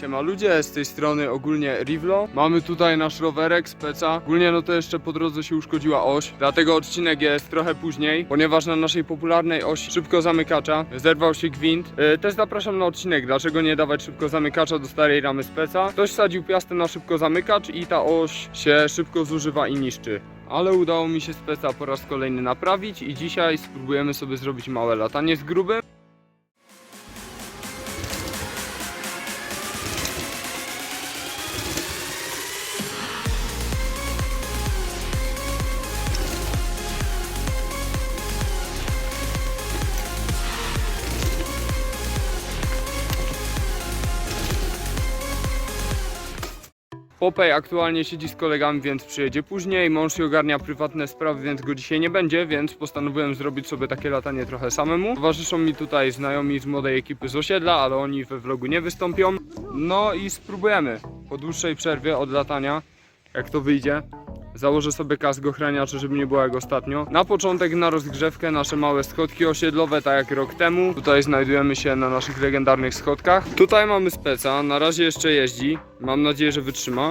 Siema ludzie, z tej strony ogólnie Rivlo. Mamy tutaj nasz rowerek, speca. Ogólnie no to jeszcze po drodze się uszkodziła oś, dlatego odcinek jest trochę później, ponieważ na naszej popularnej osi szybko zamykacza zerwał się gwint. Yy, też zapraszam na odcinek, dlaczego nie dawać szybko zamykacza do starej ramy speca. Ktoś wsadził piastę na szybko zamykacz i ta oś się szybko zużywa i niszczy. Ale udało mi się speca po raz kolejny naprawić i dzisiaj spróbujemy sobie zrobić małe latanie z grubym. Popej aktualnie siedzi z kolegami, więc przyjedzie później. Mąż się ogarnia prywatne sprawy, więc go dzisiaj nie będzie, więc postanowiłem zrobić sobie takie latanie trochę samemu. Towarzyszą mi tutaj znajomi z młodej ekipy z osiedla, ale oni we vlogu nie wystąpią. No i spróbujemy po dłuższej przerwie od latania, jak to wyjdzie. Założę sobie kask ochraniaczy, żeby nie było jak ostatnio. Na początek na rozgrzewkę nasze małe schodki osiedlowe, tak jak rok temu. Tutaj znajdujemy się na naszych legendarnych schodkach. Tutaj mamy speca, na razie jeszcze jeździ. Mam nadzieję, że wytrzyma.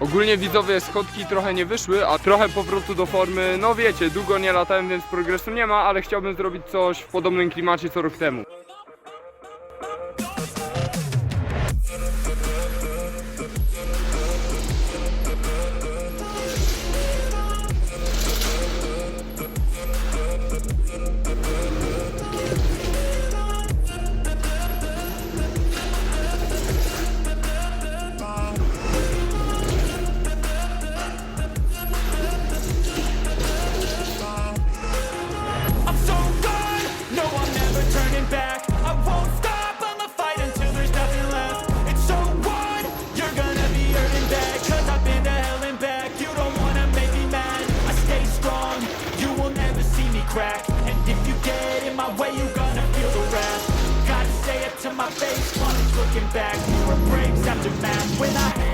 Ogólnie widzowie schodki trochę nie wyszły, a trochę powrotu do formy, no wiecie, długo nie latałem, więc progresu nie ma, ale chciałbym zrobić coś w podobnym klimacie co rok temu. Looking back. Mirror breaks after math. When I